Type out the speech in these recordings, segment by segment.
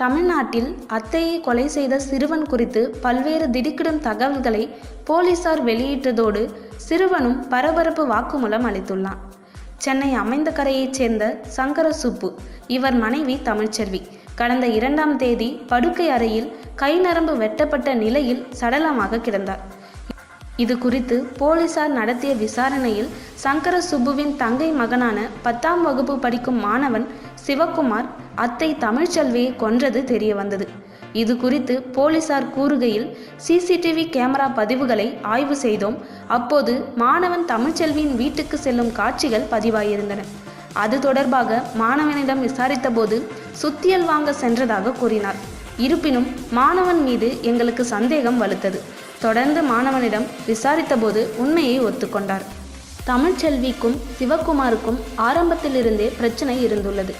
தமிழ்நாட்டில் அத்தையை கொலை செய்த சிறுவன் குறித்து பல்வேறு திடுக்கிடும் தகவல்களை போலீசார் வெளியிட்டதோடு சிறுவனும் பரபரப்பு வாக்குமூலம் அளித்துள்ளான். சென்னை அமைந்தகரையைச் சேர்ந்த சங்கர சுப்பு இவர் மனைவி தமிழ்ச்செல்வி. கடந்த இரண்டாம் தேதி படுக்கை அறையில் கை நரம்பு வெட்டப்பட்ட நிலையில் சடலமாக கிடந்தார். இது குறித்து போலீசார் நடத்திய விசாரணையில் சங்கர சுப்புவின் தங்கை மகனான பத்தாம் வகுப்பு படிக்கும் மாணவன் சிவக்குமார் அத்தை தமிழ்ச்செல்வியை கொன்றது தெரிய வந்தது இது குறித்து போலீசார் கூறுகையில் சிசிடிவி கேமரா பதிவுகளை ஆய்வு செய்தோம். அப்போது மாணவன் தமிழ்ச்செல்வியின் வீட்டுக்கு செல்லும் காட்சிகள் பதிவாகியிருந்தன அது தொடர்பாக மாணவனிடம் விசாரித்தபோது சுத்தியல் வாங்க சென்றதாக கூறினார். இருப்பினும் மாணவன் மீது எங்களுக்கு சந்தேகம் வலுத்தது. தொடர்ந்து மாணவனிடம் விசாரித்தபோது உண்மையை ஒத்துக்கொண்டார். தமிழ்ச்செல்விக்கும் சிவகுமாருக்கும் ஆரம்பத்திலிருந்தே பிரச்சனை இருந்துள்ளது.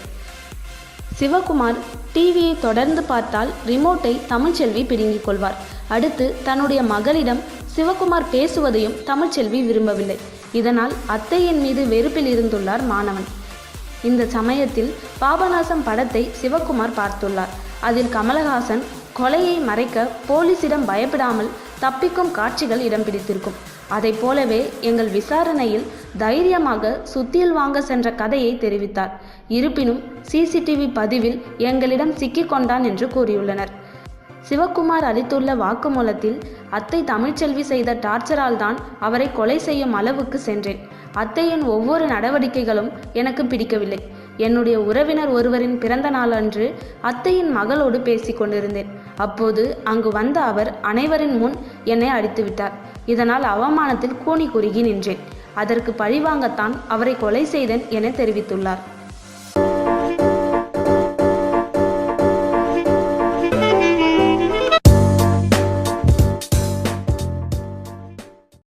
சிவகுமார் டிவியை தொடர்ந்து பார்த்தால் ரிமோட்டை தமிழ்ச்செல்வி பிடுங்கிக் கொள்வார். அடுத்து தன்னுடைய மகளிடம் சிவகுமார் பேசுவதையும் தமிழ்ச்செல்வி விரும்பவில்லை. இதனால் அத்தையின் மீது வெறுப்பில் இருந்துள்ளார் மாணவன். இந்த சமயத்தில் பாபநாசம் படத்தை சிவகுமார் பார்த்துள்ளார். அதில் கமலஹாசன் கொலையை மறைக்க போலீசிடம் பயப்படாமல் தப்பிக்கும் காட்சிகள் இடம் பிடித்திருக்கும். அதை போலவே எங்கள் விசாரணையில் தைரியமாக சுத்தியல் வாங்க சென்ற கதையை தெரிவித்தார். இருப்பினும் சிசிடிவி பதிவில் எங்களிடம் சிக்கிக்கொண்டான் என்று கூறியுள்ளனர். சிவக்குமார் அளித்துள்ள வாக்குமூலத்தில் அத்தை தமிழ்ச்செல்வி செய்த டார்ச்சரால் தான் அவரை கொலை செய்யும் அளவுக்கு சென்றேன். அத்தையின் ஒவ்வொரு நடவடிக்கைகளும் எனக்கு பிடிக்கவில்லை. என்னுடைய உறவினர் ஒருவரின் பிறந்த நாளன்று அத்தையின் மகளோடு பேசி கொண்டிருந்தேன். அப்போது அங்கு வந்த அவர் அனைவரின் முன் என்னை அடித்துவிட்டார் இதனால் அவமானத்தில் கூனி குறுகி நின்றேன். அதற்கு பழிவாங்கத்தான் அவரை கொலை செய்தேன் என தெரிவித்துள்ளார்.